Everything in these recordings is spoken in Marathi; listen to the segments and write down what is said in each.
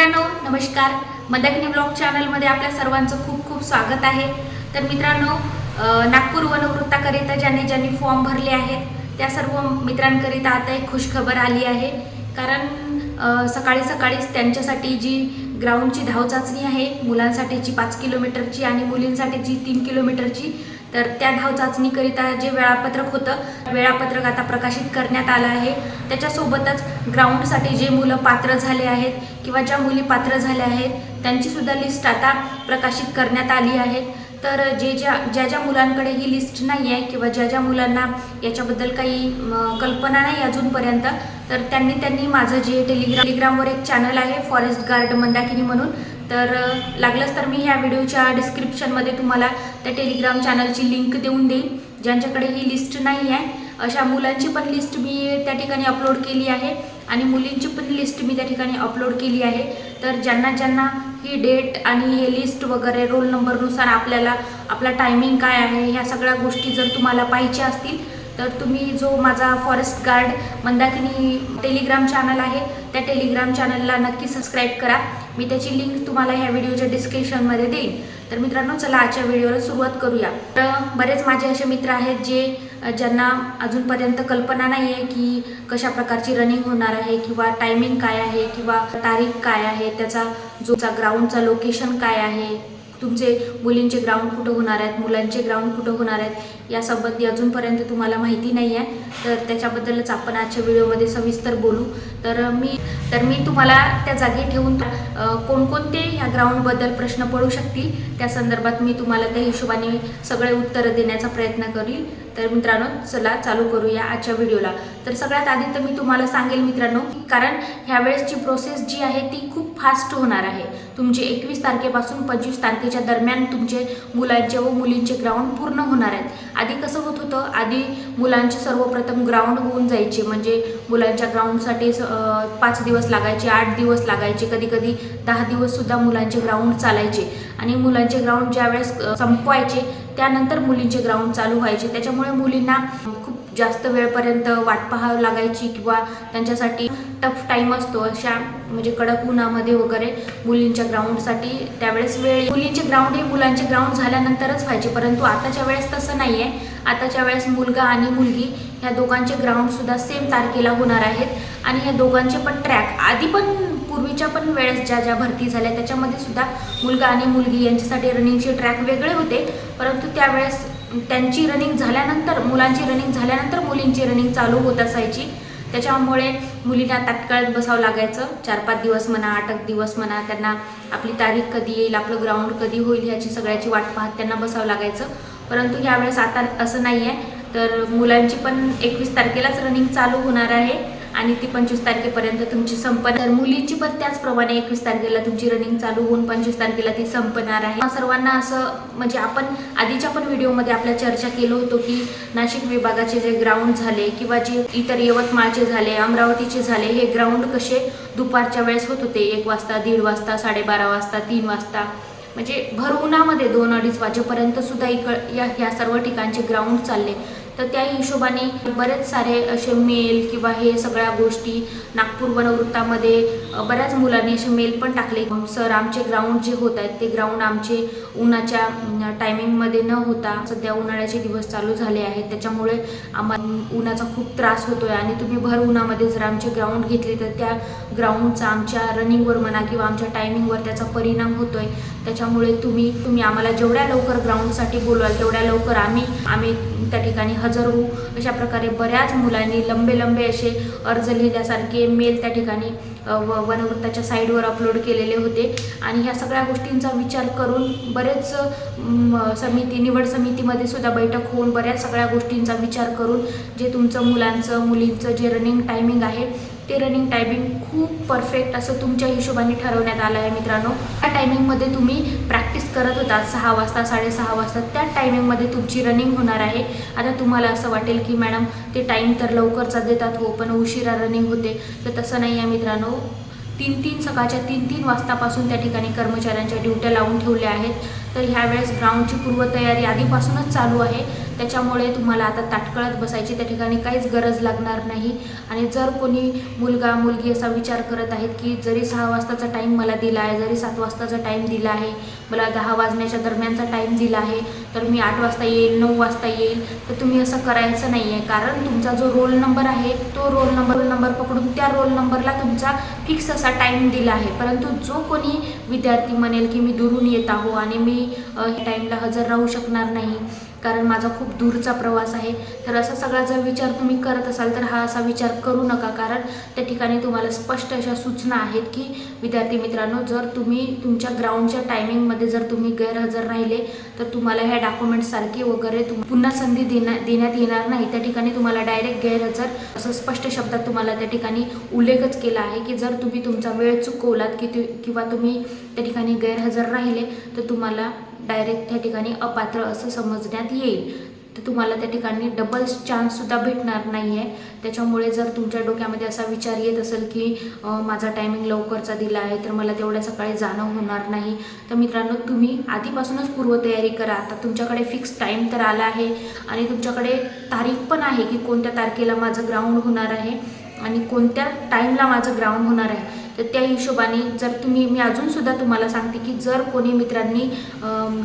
मित्रांनो नमस्कार. मंदाकिनी ब्लॉग चॅनलमध्ये आपल्या सर्वांचं खूप खूप स्वागत आहे. तर मित्रांनो नागपूर वनवृत्ताकरिता ज्यांनी ज्यांनी फॉर्म भरले आहेत त्या सर्व मित्रांकरिता आता एक खुशखबर आली आहे. कारण सकाळी सकाळीच त्यांच्यासाठी जी ग्राउंडची धावचाचणी आहे मुलांसाठीची पाच किलोमीटरची आणि मुलींसाठीची तीन किलोमीटरची तर त्या धाव चाचणीकरिता जे वेळापत्रक होतं वेळापत्रक आता प्रकाशित करण्यात आलं आहे. त्याच्यासोबतच ग्राउंडसाठी जे मुलं पात्र झाले आहेत किंवा ज्या मुली पात्र झाल्या आहेत त्यांचीसुद्धा लिस्ट आता प्रकाशित करण्यात आली आहे. तर जे ज्या ज्या ज्या मुलांकडे ही लिस्ट नाही आहे किंवा ज्या ज्या मुलांना याच्याबद्दल काही कल्पना नाही अजूनपर्यंत तर त्यांनी त्यांनी माझं जे टेलिग्राम टेलिग्रामवर एक चॅनल आहे फॉरेस्ट गार्ड मंदाकिनी म्हणून. तर लागलंच तर मी ह्या व्हिडिओच्या डिस्क्रिप्शनमध्ये तुम्हाला त्या टेलिग्राम चॅनलची लिंक देऊन देईन ज्यांच्याकडे ही लिस्ट नाही आहे अशा मुलांची पण लिस्ट मी त्या ठिकाणी अपलोड केली आहे आणि मुलींची पण लिस्ट मी त्या ठिकाणी अपलोड केली आहे. तर ज्यांना ज्यांना ही डेट आणि हे लिस्ट वगैरे रोल नंबरनुसार आपल्याला आपला टायमिंग काय आहे ह्या सगळ्या गोष्टी जर तुम्हाला पाहिजे असतील तर तुम्ही जो माझा forest guard Mandakini Telegram channel आहे त्या टेलिग्राम चॅनलला नक्की सबस्क्राईब करा. मी त्याची लिंक तुम्हाला ह्या व्हिडिओच्या डिस्क्रिप्शनमध्ये देईन. तर मित्रांनो चला आजच्या व्हिडिओला सुरुवात करूया. तर बरेच माझे असे मित्र आहेत जे ज्यांना अजूनपर्यंत कल्पना नाही आहे की कशा प्रकारची रनिंग होणार आहे किंवा टायमिंग काय आहे किंवा तारीख काय आहे त्याचा जो ग्राउंडचा लोकेशन काय आहे तुमचे मुलींचे ग्राउंड कुठं होणार आहेत मुलांचे ग्राउंड कुठं होणार आहेत यासंबंधी अजूनपर्यंत तुम्हाला माहिती नाही आहे. तर त्याच्याबद्दलच आपण आजच्या व्हिडिओमध्ये सविस्तर बोलू. तर मी तर मी तुम्हाला त्या जागी ठेवून कोणकोणते ह्या ग्राउंडबद्दल प्रश्न पडू शकतील त्या संदर्भात मी तुम्हाला त्या हिशोबाने सगळे उत्तरं देण्याचा प्रयत्न करील. तर मित्रांनो चला चालू करूया आजच्या व्हिडिओला. तर सगळ्यात आधी तर मी तुम्हाला सांगेल मित्रांनो कारण ह्यावेळेसची प्रोसेस जी आहे ती खूप फास्ट होणार आहे. तुमचे एकवीस तारखेपासून पंचवीस तारखेच्या दरम्यान तुमचे मुलांचे व मुलींचे ग्राउंड पूर्ण होणार आहेत. आधी कसं होत होतं? आधी मुलांचे सर्वप्रथम ग्राउंड होऊन जायचे. म्हणजे मुलांच्या ग्राउंडसाठी पाच दिवस लागायचे आठ दिवस लागायचे. कधी कधी दहा दिवससुद्धा मुलांचे ग्राउंड चालायचे. आणि मुलांचे ग्राउंड ज्यावेळेस संपवायचे त्यानंतर मुलींचे ग्राउंड चालू व्हायचे. त्याच्यामुळे मुलींना जास्त वेळपर्यंत वाट पाहावं लागायची किंवा त्यांच्यासाठी टफ टाईम असतो अशा म्हणजे कडक उन्हामध्ये वगैरे मुलींच्या ग्राउंडसाठी त्यावेळेस वेळ मुलींचे ग्राउंड हे मुलांचे ग्राउंड झाल्यानंतरच व्हायचे परंतु आताच्या वेळेस तसं नाही आहे आताच्या वेळेस मुलगा आणि मुलगी ह्या दोघांचे ग्राउंडसुद्धा सेम तारखेला होणार आहेत आणि ह्या दोघांचे पण ट्रॅक आधी पण पूर्वीच्या पण वेळेस ज्या ज्या भरती झाल्या त्याच्यामध्ये सुद्धा मुलगा आणि मुलगी यांच्यासाठी रनिंगचे ट्रॅक वेगळे होते परंतु त्यावेळेस त्यांची रनिंग झाल्यानंतर मुलांची रनिंग झाल्यानंतर मुलींची रनिंग चालू होत असायची. त्याच्यामुळे मुलींना तात्काळ बसावं लागायचं. चार पाच दिवस म्हणा आठ एक दिवस म्हणा त्यांना आपली तारीख कधी येईल आपलं ग्राउंड कधी होईल ह्याची सगळ्याची वाट पाहत त्यांना बसावं लागायचं. परंतु ह्यावेळेस आता असं नाही आहे तर मुलांची पण एकवीस तारखेलाच रनिंग चालू होणार आहे. आणि ती पंचवीस तारखेपर्यंत तुमची संपन तर मुलींची पण त्याचप्रमाणे एकवीस तारखेला तुमची रनिंग चालू होऊन पंचवीस तारखेला ती संपणार आहे. सर्वांना असं म्हणजे आपण आधीच्या पण व्हिडिओमध्ये आपल्या चर्चा केलो होतो की नाशिक विभागाचे जे ग्राउंड झाले किंवा जे इतर यवतमाळचे झाले अमरावतीचे झाले हे ग्राउंड कसे दुपारच्या वेळेस होत होते? एक वाजता दीड वाजता साडेबारा वाजता तीन वाजता? म्हणजे भर उन्हामध्ये दोन अडीच वाजेपर्यंत सुद्धा इकड या ह्या सर्व ठिकाणचे ग्राउंड चालले. तर त्या हिशोबाने बरेच सारे असे मेल किंवा हे सगळ्या गोष्टी नागपूर वनवृत्तामध्ये बऱ्याच मुलांनी असे मेल पण टाकले. सर आमचे ग्राउंड जे होत आहेत ते ग्राउंड आमचे उन्हाच्या टायमिंगमध्ये न होता सध्या उन्हाळ्याचे दिवस चालू झाले आहेत. त्याच्यामुळे आम्हाला उन्हाचा खूप त्रास होतो आहे आणि तुम्ही भर उन्हामध्ये जर आमचे ग्राउंड घेतले तर त्या ग्राउंडचा आमच्या रनिंगवर म्हणा किंवा आमच्या टायमिंगवर त्याचा परिणाम होतो आहे त्याच्यामुळे तुम्ही तुम्ही आम्हाला जेवढ्या लवकर ग्राउंडसाठी बोलवाल तेवढ्या लवकर आम्ही आम्ही त्या ठिकाणी हजर होऊ अशा प्रकारे बऱ्याच मुलांनी लंबे लंबे असे अर्ज लिहिल्यासारखे मेल त्या ठिकाणी व वनवृत्ताच्या साईडवर अपलोड केलेले होते. आणि ह्या सगळ्या गोष्टींचा विचार करून बरेच समिती निवड समितीमध्ये सुद्धा बैठक होऊन बऱ्याच सगळ्या गोष्टींचा विचार करून जे तुमचं मुलांचं मुलींचं जे रनिंग टायमिंग आहे ते रनिंग टायमिंग खूप परफेक्ट असं तुमच्या हिशोबाने ठरवण्यात आलं आहे मित्रांनो. त्या टायमिंगमध्ये तुम्ही प्रॅक्टिस करत होता सहा वाजता साडेसहा वाजता. त्या टायमिंगमध्ये तुमची रनिंग होणार आहे. आता तुम्हाला असं वाटेल की मॅडम ते टाईम तर लवकरचा देतात हो पण उशिरा रनिंग होते. तर तसं नाही आहे मित्रांनो. तीन तीन सकाळच्या तीन तीन वाजतापासून त्या ठिकाणी कर्मचाऱ्यांच्या ड्युट्या लावून ठेवल्या आहेत. तर ह्यावेळेस ग्राउंडची पूर्वतयारी आधीपासूनच चालू आहे. त्याच्यामुळे तुम्हाला आता ताटकळत बसायची त्या ठिकाणी काहीच गरज लागणार नाही. आणि जर कोणी मुलगा मुलगी असा विचार करत आहेत की जरी सहा वाजताचा टाईम मला दिला आहे जरी सात वाजताचा टाईम दिला आहे मला दहा वाजण्याच्या दरम्यानचा टाईम दिला आहे तर मी आठ वाजता येईल नऊ वाजता येईल तर तुम्ही असं करायचं नाही आहे कारण तुमचा जो रोल नंबर आहे तो रोल नंबर रोल नंबर पकडून त्या रोल नंबरला तुमचा फिक्स असा टाईम दिला आहे. परंतु जो कोणी विद्यार्थी म्हणेल की मी दुरून येत आहो आणि मी टाईमला हजर राहू शकणार नाही कारण माझा खूप दूरचा प्रवास आहे. तर असा सगळा जर विचार तुम्ही करत असाल तर हा असा विचार करू नका. कारण त्या ठिकाणी तुम्हाला स्पष्ट अशा सूचना आहेत की विद्यार्थी मित्रांनो जर तुम्ही तुमच्या ग्राउंडच्या टायमिंगमध्ये जर तुम्ही गैरहजर राहिले तर तुम्हाला ह्या डॉक्युमेंटसारखी वगैरे तुम पुन्हा संधी देण्या देण्यात येणार नाही. त्या ठिकाणी तुम्हाला डायरेक्ट गैरहजर असं स्पष्ट शब्दात तुम्हाला त्या ठिकाणी उल्लेखच केला आहे की जर तुम्ही तुमचा वेळ चुकवलात की तु किंवा तुम्ही त्या ठिकाणी गैरहजर राहिले तर तुम्हाला डायरेक्ट त्या ठिकाणी अपात्र असं समजण्यात येईल. तर तुम्हाला त्या ठिकाणी डबल चान्ससुद्धा भेटणार नाही आहे त्याच्यामुळे जर तुमच्या डोक्यामध्ये असा विचार येत असेल की माझा टायमिंग लवकरचा दिला आहे तर मला तेवढ्या सकाळी जाणं होणार नाही. तर मित्रांनो तुम्ही आधीपासूनच पूर्वतयारी करा. आता तुमच्याकडे फिक्स टाईम तर आला आहे आणि तुमच्याकडे तारीख पण आहे की कोणत्या तारखेला माझं ग्राउंड होणार आहे आणि कोणत्या टाईमला माझं ग्राउंड होणार आहे. तर त्या हिशोबाने जर तुम्ही मी अजूनसुद्धा तुम्हाला सांगते की जर कोणी मित्रांनी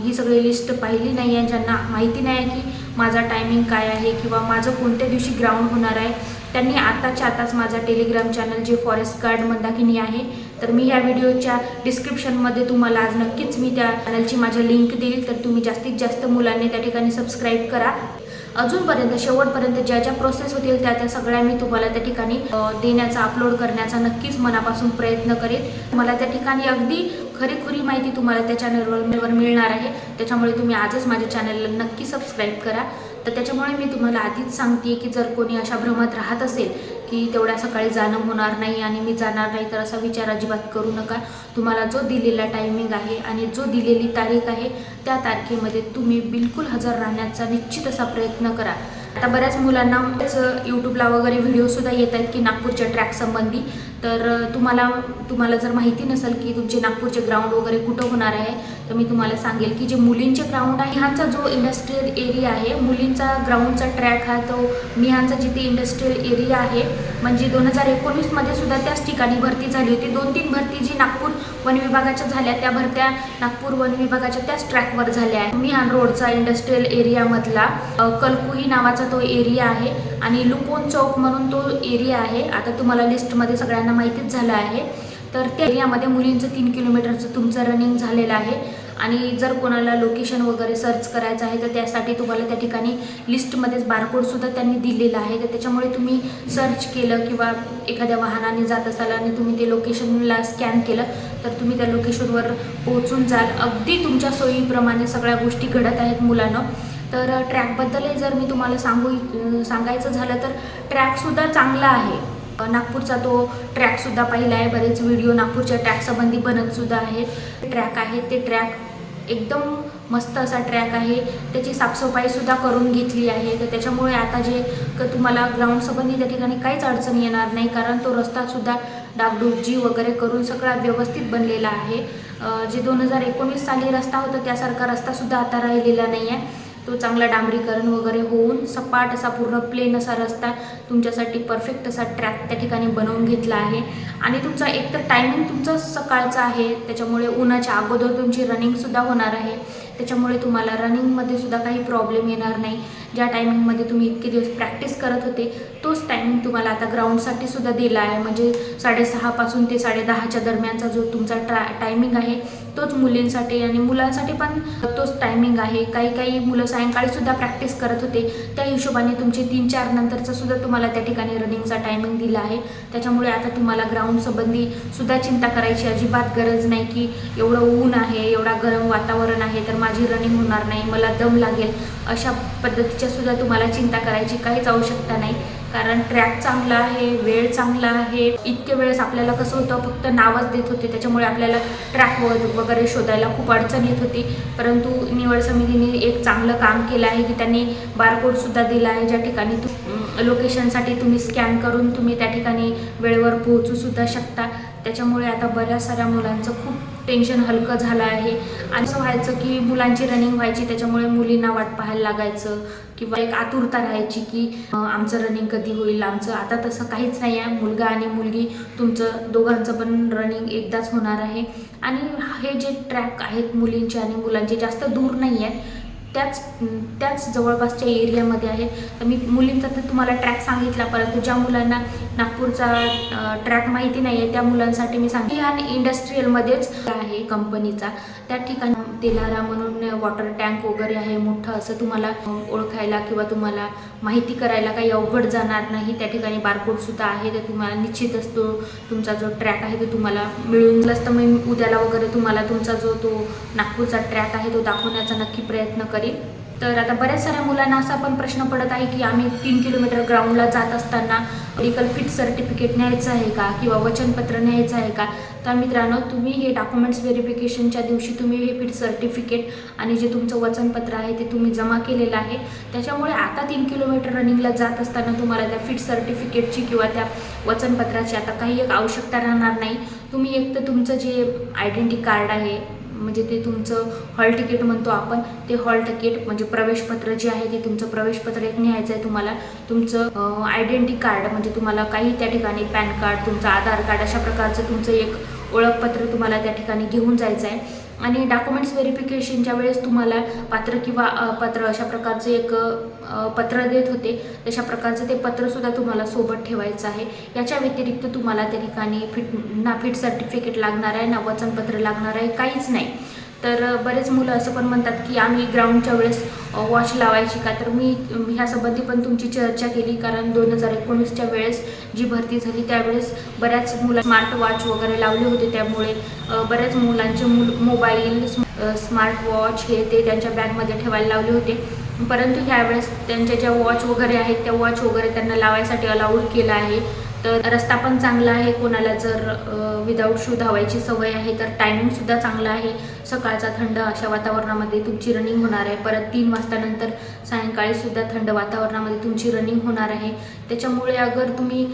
ही सगळी लिस्ट पाहिली नाही आहे ज्यांना माहिती नाही आहे की माझा टायमिंग काय आहे किंवा माझं कोणत्या दिवशी ग्राउंड होणार आहे त्यांनी आताच्या आताच माझा टेलिग्राम चॅनल जे फॉरेस्ट गार्ड मंदाकिनी आहे तर मी ह्या व्हिडिओच्या डिस्क्रिप्शनमध्ये तुम्हाला आज नक्कीच मी त्या चॅनलची माझ्या लिंक देईल तर तुम्ही जास्तीत जास्त मुलांनी त्या ठिकाणी सबस्क्राईब करा. अजूनपर्यंत शेवटपर्यंत ज्या ज्या प्रोसेस होतील त्या त्या सगळ्या मी तुम्हाला त्या ठिकाणी देण्याचा अपलोड करण्याचा नक्कीच मनापासून प्रयत्न करेन. मला त्या ठिकाणी अगदी खरीखुरी माहिती तुम्हाला त्या चॅनलवर मिळणार आहे. त्याच्यामुळे तुम्ही आजच माझ्या चॅनलला नक्की सबस्क्राईब करा. तर त्याच्यामुळे मी तुम्हाला आधीच सांगते की जर कोणी अशा भ्रमात राहत असेल की तेवढ्या सकाळी जाणं होणार नाही आणि मी जाणार नाही तर असा विचार अजिबात करू नका. तुम्हाला जो दिलेला टायमिंग आहे आणि जो दिलेली तारीख आहे त्या तारखेमध्ये तुम्ही बिलकुल हजर राहण्याचा निश्चित असा प्रयत्न करा. आता बऱ्याच मुलांना यूट्यूबला वगैरे व्हिडिओसुद्धा येत आहेत की नागपूरच्या ट्रॅक संबंधी. तर तुम्हाला तुम्हाला जर माहिती नसेल की तुमचे नागपूरचे ग्राउंड वगैरे कुठं होणार आहे तर मी तुम्हाला सांगेल की जे मुलींचे ग्राउंड आहे ह्यांचा जो इंडस्ट्रीयल एरिया आहे मुलींचा ग्राउंडचा ट्रॅक हा तो मिहानचा जिथे इंडस्ट्रीयल एरिया आहे म्हणजे दोन हजार एकोणीसमध्ये सुद्धा त्याच ठिकाणी भरती झाली होती. दोन तीन भरती जी नागपूर वन विभागाच्या झाल्या त्या भरत्या नागपूर वन विभागाच्या त्याच ट्रॅकवर झाल्या. आहे मिहान रोडचा इंडस्ट्रीयल एरियामधला कलकुही नावाचा तो एरिया आहे. आणि लुकोन चौक म्हणून तो एरिया आहे. आता तुम्हाला लिस्टमध्ये सगळ्यांना माहितीच झालं आहे. तर त्या एरियामध्ये मुलींचं तीन किलोमीटरचं तुमचं रनिंग झालेलं आहे. आणि जर कोणाला लोकेशन वगैरे सर्च करायचं आहे तर त्यासाठी तुम्हाला त्या ठिकाणी लिस्टमध्येच बारकोडसुद्धा त्यांनी दिलेला आहे. तर त्याच्यामुळे तुम्ही सर्च केलं किंवा एखाद्या वाहनाने जात असाल आणि तुम्ही ते लोकेशनला स्कॅन केलं तर तुम्ही त्या लोकेशनवर पोहोचून जाल. अगदी तुमच्या सोयीप्रमाणे सगळ्या गोष्टी घडत आहेत मुलांना. तर ट्रॅकबद्दलही जर मी तुम्हाला सांगू सांगायचं झालं तर ट्रॅकसुद्धा चांगला आहे. नागपूरचा तो ट्रॅकसुद्धा पाहिला आहे. बरेच व्हिडिओ नागपूरच्या ट्रॅकसंबंधी बनतसुद्धा आहेत ट्रॅक आहेत ते ट्रॅक एकदम मस्त असा ट्रॅक आहे. त्याची साफसफाईसुद्धा करून घेतली आहे. तर त्याच्यामुळे आता जे क तुम्हाला ग्राउंडसंबंधी त्या ठिकाणी काहीच अडचण येणार नाही. कारण तो रस्तासुद्धा डागडुजी वगैरे करून सगळा व्यवस्थित बनलेला आहे. जे दोन हजार एकोणीस साली रस्ता होता त्यासारखा रस्तासुद्धा आता राहिलेला नाही आहे तो चांगला डांबरीकरण वगैरे होऊन सपाट असा पूर्ण प्लेन असा रस्ता तुमच्यासाठी परफेक्ट असा ट्रॅक त्या ठिकाणी बनवून घेतला आहे. आणि तुमचा एकतर टायमिंग तुमचं सकाळचं आहे त्याच्यामुळे उन्हाच्या अगोदर तुमची रनिंगसुद्धा होणार आहे. त्याच्यामुळे तुम्हाला रनिंगमध्ये सुद्धा काही प्रॉब्लेम येणार नाही. ज्या टायमिंगमध्ये तुम्ही इतके दिवस प्रॅक्टिस करत होते तोच टायमिंग तुम्हाला आता ग्राउंडसाठी सुद्धा दिला आहे. म्हणजे साडेसहापासून ते साडेदहाच्या दरम्यानचा जो तुमचा ट्रा टायमिंग आहे तोच मुलींसाठी आणि मुलांसाठी पण तोच टायमिंग आहे. काही काही मुलं सायंकाळीसुद्धा प्रॅक्टिस करत होते. त्या हिशोबाने तुमचे तीन चार नंतरचा सुद्धा तुम्हाला त्या ठिकाणी रनिंगचा टायमिंग दिला आहे. त्याच्यामुळे आता तुम्हाला ग्राउंड संबंधी सुद्धा चिंता करायची अजिबात गरज नाही की एवढं ऊन आहे एवढा गरम वातावरण आहे तर माझी रनिंग होणार नाही मला दम लागेल अशा पद्धतीच्या सुद्धा तुम्हाला चिंता करायची काहीच आवश्यकता नाही. कारण ट्रॅक चांगला आहे वेळ चांगला आहे. इतके वेळेस आपल्याला कसं होतं फक्त नावच देत होते. त्याच्यामुळे आपल्याला ट्रॅक वगैरे शोधायला खूप अडचण येत होती. परंतु निवड समितीने एक चांगलं काम केलं आहे की त्यांनी बारकोडसुद्धा दिला आहे. ज्या ठिकाणी तू लोकेशनसाठी तुम्ही स्कॅन करून तुम्ही त्या ठिकाणी वेळेवर पोहोचूसुद्धा शकता. त्याच्यामुळे आता बऱ्याच साऱ्या मुलांचं खूप टेन्शन हलकं झालं आहे. आणि असं व्हायचं की मुलांची रनिंग व्हायची त्याच्यामुळे मुलींना वाट पाहायला लागायचं किंवा एक आतुरता राहायची की आमचं रनिंग कधी होईल आमचं आता तसं काहीच नाही आहे. मुलगा आणि मुलगी तुमचं दोघांचं पण रनिंग एकदाच होणार आहे. आणि हे जे ट्रॅक आहेत मुलींचे आणि मुलांचे जास्त दूर नाही आहेत त्याच त्याच जवळपासच्या एरियामध्ये आहे. तर मी मुलींचा तर तुम्हाला ट्रॅक सांगितला परंतु ज्या मुलांना नागपूरचा ट्रॅक माहिती नाही आहे त्या मुलांसाठी मी सांगते. आणि इंडस्ट्रीयलमध्येच आहे कंपनीचा त्या ठिकाणी तेलारा म्हणून वॉटर टँक वगैरे आहे मोठं असं तुम्हाला ओळखायला किंवा तुम्हाला माहिती करायला काही अवघड जाणार नाही. त्या ठिकाणी बारकोडसुद्धा आहे ते तुम्हाला निश्चितच तो तुमचा जो ट्रॅक आहे तो तुम्हाला मिळून असतं मी उद्याला वगैरे तुम्हाला तुमचा जो तो नागपूरचा ट्रॅक आहे तो दाखवण्याचा नक्की प्रयत्न करेन. तर आता बऱ्याच साऱ्या मुलांना असा पण प्रश्न पडत आहे की आम्ही तीन किलोमीटर ग्राउंडला जात असताना मेडिकल फिट सर्टिफिकेट न्यायचं आहे का? किंवा वचनपत्र न्यायचं आहे का? तर मित्रांनो तुम्ही हे डॉक्युमेंट्स व्हेरिफिकेशनच्या दिवशी तुम्ही हे फिट सर्टिफिकेट आणि जे तुमचं वचनपत्र आहे ते तुम्ही जमा केलेलं आहे. त्याच्यामुळे आता तीन किलोमीटर रनिंगला जात असताना तुम्हाला त्या फिट सर्टिफिकेटची किंवा त्या वचनपत्राची आता काही एक आवश्यकता राहणार नाही. तुम्ही एक तर तुमचं जे आयडेंटी कार्ड आहे म्हणजे ते तुमचं हॉल तिकीट म्हणतो आपण ते हॉल तिकीट म्हणजे प्रवेशपत्र जे आहे ते तुमचं प्रवेशपत्र एक न्यायचं आहे तुम्हाला. तुमचं आयडेंटिटी कार्ड म्हणजे तुम्हाला काही त्या ठिकाणी पॅन कार्ड तुमचं आधार कार्ड अशा प्रकारचं तुमचं एक ओळखपत्र तुम्हाला त्या ठिकाणी घेऊन जायचं आहे. आणि डॉक्युमेंट्स व्हेरिफिकेशनच्या वेळेस तुम्हाला पात्र किंवा अपात्र अशा प्रकारचे एक पत्र देत होते. तशा प्रकारचं ते पत्रसुद्धा तुम्हाला सोबत ठेवायचं आहे. याच्या व्यतिरिक्त तुम्हाला त्या ठिकाणी फिट ना फिट सर्टिफिकेट लागणार आहे ना वचनपत्र लागणार आहे काहीच नाही. तर बरेच मुलं असं पण म्हणतात की आम्ही ग्राउंडच्या वेळेस वॉच लावायची का? तर मी ह्यासंबंधी पण तुमची चर्चा केली कारण दोन हजार एकोणीसच्या वेळेस जी भरती झाली त्यावेळेस बऱ्याच मुलं स्मार्ट वॉच वगैरे लावले होते. त्यामुळे बऱ्याच मुलांचे मुल मोबाईल स्मार्ट वॉच हे ते त्यांच्या बॅगमध्ये ठेवायला लावले होते. परंतु ह्यावेळेस त्यांच्या ज्या वॉच वगैरे आहेत त्या वॉच वगैरे त्यांना लावायसाठी अलाउड केलं आहे. तर रस्ता पण चांगला आहे. कोणाला जर विदाऊट शू धावायची सवय आहे तर टायमिंगसुद्धा चांगला आहे. सकाळचा थंड अशा वातावरणामध्ये तुमची रनिंग होणार आहे. परत तीन वाजतानंतर सायंकाळीसुद्धा थंड वातावरणामध्ये तुमची रनिंग होणार आहे. त्याच्यामुळे अगर तुम्ही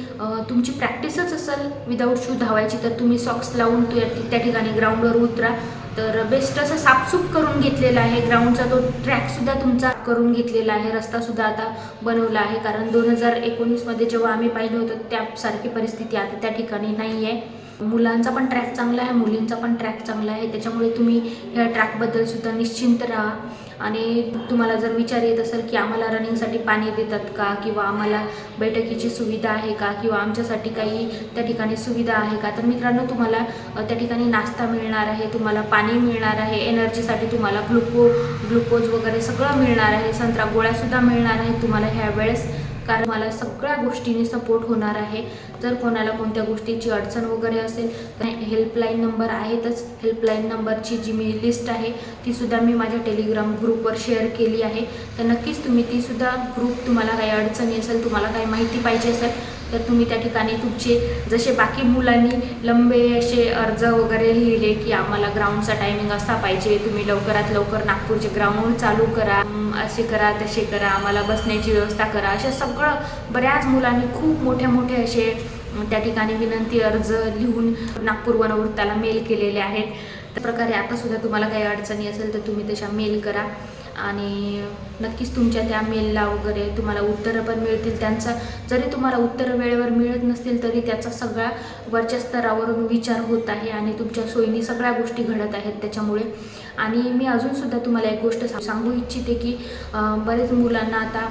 तुमची प्रॅक्टिसच असेल विदाऊट शू धावायची तर तुम्ही सॉक्स लावून त्या ठिकाणी ग्राउंडवर उतरा. तर बेस्ट असं साफसूफ करून घेतलेला आहे. ग्राउंडचा तो ट्रॅकसुद्धा तुमचा करून घेतलेला आहे. रस्तासुद्धा आता बनवला आहे. कारण दोन हजार एकोणीसमध्ये जेव्हा आम्ही पाहिलं होतं त्यासारखी परिस्थिती आता त्या ठिकाणी नाही आहे मुलांचा पण ट्रॅक चांगला आहे मुलींचा पण ट्रॅक चांगला आहे. त्याच्यामुळे तुम्ही ह्या ट्रॅकबद्दल सुद्धा निश्चिंत राहा. आणि तुम्हाला जर विचार येत असेल की आम्हाला रनिंगसाठी पाणी देतात का किंवा आम्हाला बैठकीची सुविधा आहे का किंवा आमच्यासाठी काही त्या ठिकाणी सुविधा आहे का तर मित्रांनो तुम्हाला त्या ठिकाणी नाश्ता मिळणार आहे तुम्हाला पाणी मिळणार आहे एनर्जीसाठी तुम्हाला ग्लुको ग्लुकोज वगैरे सगळं मिळणार आहे संत्रा गोळ्यासुद्धा मिळणार आहे तुम्हाला ह्या वेळेस. कारण मला सगळ्या गोष्टींनी सपोर्ट होणार आहे. जर कोणाला कोणत्या गोष्टीची अडचण वगैरे असेल तर हेल्पलाईन नंबर आहेतच. हेल्पलाईन नंबरची जी मी लिस्ट आहे तीसुद्धा मी माझ्या टेलिग्राम ग्रुपवर शेअर केली आहे. तर नक्कीच तुम्ही तीसुद्धा ग्रुप तुम्हाला काही अडचणी असेल तुम्हाला काही माहिती पाहिजे असेल तर तुम्ही त्या ठिकाणी तुमचे जसे बाकी मुलांनी लंबे असे अर्ज वगैरे लिहिले की आम्हाला ग्राउंडचा टायमिंग असा पाहिजे तुम्ही लवकरात लवकर नागपूरचे ग्राउंड चालू करा असे करा तसे करा आम्हाला बसण्याची व्यवस्था करा असे सगळं बऱ्याच मुलांनी खूप मोठे मोठे असे त्या ठिकाणी विनंती अर्ज लिहून नागपूर वनवृत्ताला मेल केलेले आहेत. त्या प्रकारे आता सुद्धा तुम्हाला काही अडचणी असेल तर तुम्ही तशा मेल करा. आणि नक्कीच तुमच्या त्या मेलला वगैरे तुम्हाला उत्तरं पण मिळतील. त्यांचा जरी तुम्हाला उत्तरं वेळेवर मिळत नसतील तरी त्याचा सगळा वरच्या स्तरावरून विचार होत आहे आणि तुमच्या सोयीने सगळ्या गोष्टी घडत आहेत त्याच्यामुळे. आणि मी अजूनसुद्धा तुम्हाला एक गोष्ट सांगू इच्छिते की बरेच मुलांना आता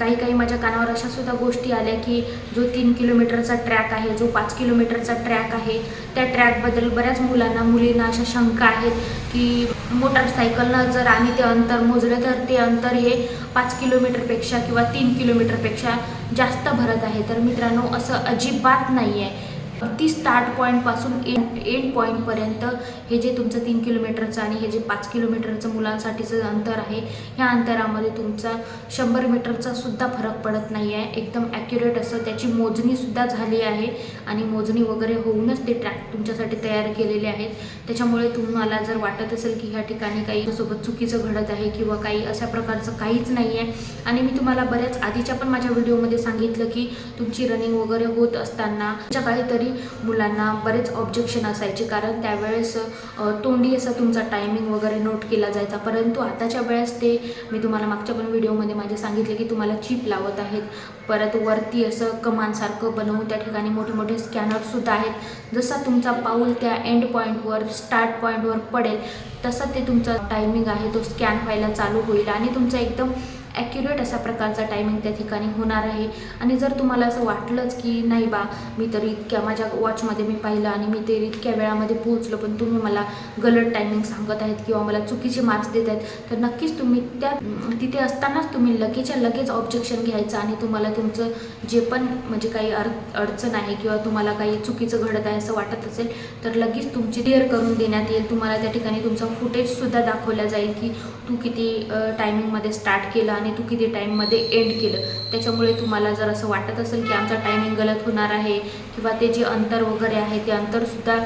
काही काही माझ्या कानावर अशासुद्धा गोष्टी आल्या की जो तीन किलोमीटरचा ट्रॅक आहे जो पाच किलोमीटरचा ट्रॅक आहे त्या ट्रॅकबद्दल बऱ्याच मुलांना मुलींना अशा शंका आहेत की मोटारसायकलनं जर आम्ही ते अंतर मोजलं तर ते अंतर हे पाच किलोमीटरपेक्षा किंवा तीन किलोमीटरपेक्षा जास्त भरत आहे. तर मित्रांनो असं अजिबात नाही आहे अगदी स्टार्ट पॉईंटपासून एंड एंड पॉईंटपर्यंत हे जे तुमचं तीन किलोमीटरचं आणि हे जे पाच किलोमीटरचं मुलांसाठीचं अंतर आहे ह्या अंतरामध्ये तुमचा शंभर मीटरचा सुद्धा फरक पडत नाही आहे एकदम ॲक्युरेट असं त्याची मोजणीसुद्धा झाली आहे आणि मोजणी वगैरे होऊनच ते ट्रॅक तुमच्यासाठी तयार केलेले आहेत. त्याच्यामुळे तुम्हाला जर वाटत असेल की ह्या ठिकाणी काही सोबत चुकीचं घडत आहे किंवा काही अशा प्रकारचं काहीच नाही आहे आणि मी तुम्हाला बऱ्याच आधीच्या पण माझ्या व्हिडिओमध्ये सांगितलं की तुमची रनिंग वगैरे होत असताना तुमच्या काहीतरी तरी मुलांना बरेच ऑब्जेक्शन असायचे. कारण त्यावेळेस तोंडी असा तुमचा टायमिंग वगैरे नोट केला जायचा. परंतु आताच्या वेळेस ते मी तुम्हाला मागच्या पण व्हिडिओमध्ये माझे सांगितले की तुम्हाला चिप लावत आहेत. परत वरती असं कमानसारखं बनवून त्या ठिकाणी मोठे मोठे स्कॅनरसुद्धा आहेत. जसा तुमचा पाऊल त्या एंड पॉईंटवर स्टार्ट पॉईंटवर पडेल तसं ते तुमचा टायमिंग आहे. तो स्कॅन व्हायला चालू होईल. आणि तुमचा एकदम ॲक्युरेट असा प्रकारचा टायमिंग त्या ठिकाणी होणार आहे. आणि जर तुम्हाला असं वाटलंच की नाही बा मी तर इतक्या माझ्या वॉचमध्ये मी पाहिलं आणि मी ते इतक्या वेळामध्ये पोहोचलो पण तुम्ही मला गलत टायमिंग सांगत आहेत किंवा मला चुकीचे मार्क्स देत आहेत तर नक्कीच तुम्ही त्या तिथे असतानाच तुम्ही लगेचच्या लगेच ऑब्जेक्शन घ्यायचं आणि तुम्हाला तुमचं जे पण म्हणजे काही अड अडचण आहे किंवा तुम्हाला काही चुकीचं घडत आहे असं वाटत असेल तर लगेच तुमची डेअर करून देण्यात येईल. तुम्हाला त्या ठिकाणी तुमचा फुटेजसुद्धा दाखवला जाईल की तू किती टायमिंगमध्ये स्टार्ट केलं आणि आणि तू किती टाईममध्ये एंड केलं. त्याच्यामुळे तुम्हाला जर असं वाटत असेल की आमचा टायमिंग गलत होणार आहे किंवा ते जे अंतर वगैरे आहे ते अंतरसुद्धा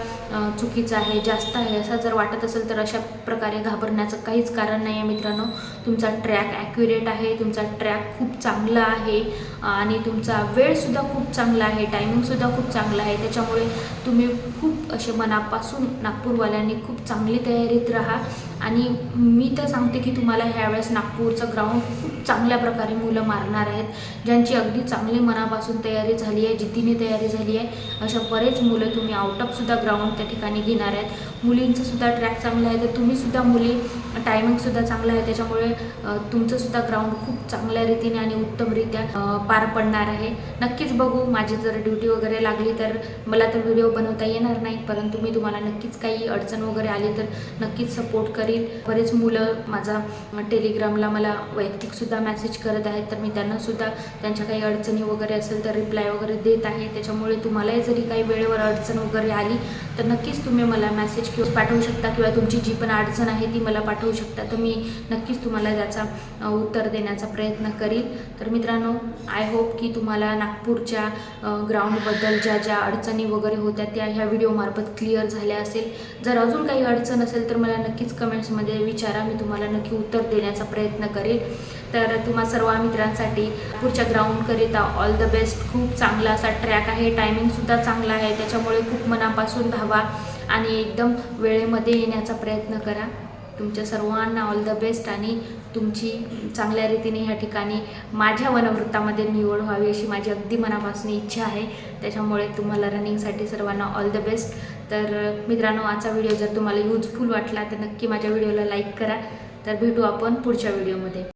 चुकीचं आहे जास्त आहे असं जर वाटत असेल तर अशा प्रकारे घाबरण्याचं काहीच कारण नाही आहे मित्रांनो. तुमचा ट्रॅक ॲक्युरेट आहे तुमचा ट्रॅक खूप चांगला आहे आणि तुमचा वेळसुद्धा खूप चांगला आहे टायमिंगसुद्धा खूप चांगला आहे. त्याच्यामुळे तुम्ही खूप असे मनापासून नागपूरवाल्यांनी खूप चांगली तयारीत राहा. आणि मी तर सांगते की तुम्हाला ह्यावेळेस नागपूरचं ग्राउंड खूप चांगल्या प्रकारे मुलं मारणार आहेत. ज्यांची अगदी चांगली मनापासून तयारी झाली आहे जिद्दीने तयारी झाली आहे अशा बरेच मुलं तुम्ही आउट ऑफसुद्धा ग्राउंड त्या ठिकाणी घेणार आहेत. मुलींचं सुद्धा ट्रॅक चांगलं आहे तर तुम्हीसुद्धा मुली टायमिंगसुद्धा चांगलं आहे त्याच्यामुळे तुमचंसुद्धा ग्राउंड खूप चांगल्या रीतीने आणि उत्तमरित्या पार पडणार आहे. नक्कीच बघू माझी जर ड्युटी वगैरे लागली तर मला तर व्हिडिओ बनवता येणार नाही परंतु मी तुम्हाला नक्कीच काही अडचण वगैरे आली तर नक्कीच सपोर्ट करील बरेच मुलं माझा टेलिग्रामला मला वैयक्तिकसुद्धा मेसेज करत आहेत तर मी त्यांनासुद्धा त्यांच्या काही अडचणी वगैरे असेल तर रिप्लाय वगैरे देत आहे. त्याच्यामुळे तुम्हालाही जरी काही वेळेवर अडचण वगैरे आली तर नक्कीच तुम्ही मला मेसेज किंवा पाठवू शकता किंवा तुमची जी पण अडचण आहे ती मला पाठवू शकता तर मी नक्कीच तुम्हाला त्याचा उत्तर देण्याचा प्रयत्न करील. तर मित्रांनो आय होप की तुम्हाला नागपूरच्या ग्राउंडबद्दल ज्या ज्या अडचणी वगैरे होत्या त्या ह्या व्हिडिओमार्फत क्लिअर झाल्या असेल. जर अजून काही अडचण असेल तर मला नक्कीच कमेंट्समध्ये विचारा मी तुम्हाला नक्की उत्तर देण्याचा प्रयत्न करेल. तर तुम्हा सर्व मित्रांसाठी पुढच्या ग्राउंडकरिता ऑल द बेस्ट खूप चांगला असा ट्रॅक आहे टायमिंगसुद्धा चांगला आहे त्याच्यामुळे खूप मनापासून धावा. आणि एकदम वेळेमध्ये येण्याचा प्रयत्न करा. तुमच्या सर्वांना ऑल द बेस्ट आणि तुमची चांगल्या रीतीने ह्या ठिकाणी माझ्या वनवृत्तामध्ये निवड व्हावी अशी माझी अगदी मनापासून इच्छा आहे. त्याच्यामुळे तुम्हाला रनिंगसाठी सर्वांना ऑल द बेस्ट तर मित्रांनो आजचा व्हिडिओ जर तुम्हाला युजफुल वाटला तर नक्की माझ्या व्हिडिओला लाईक करा. तर भेटू आपण पुढच्या व्हिडिओमध्ये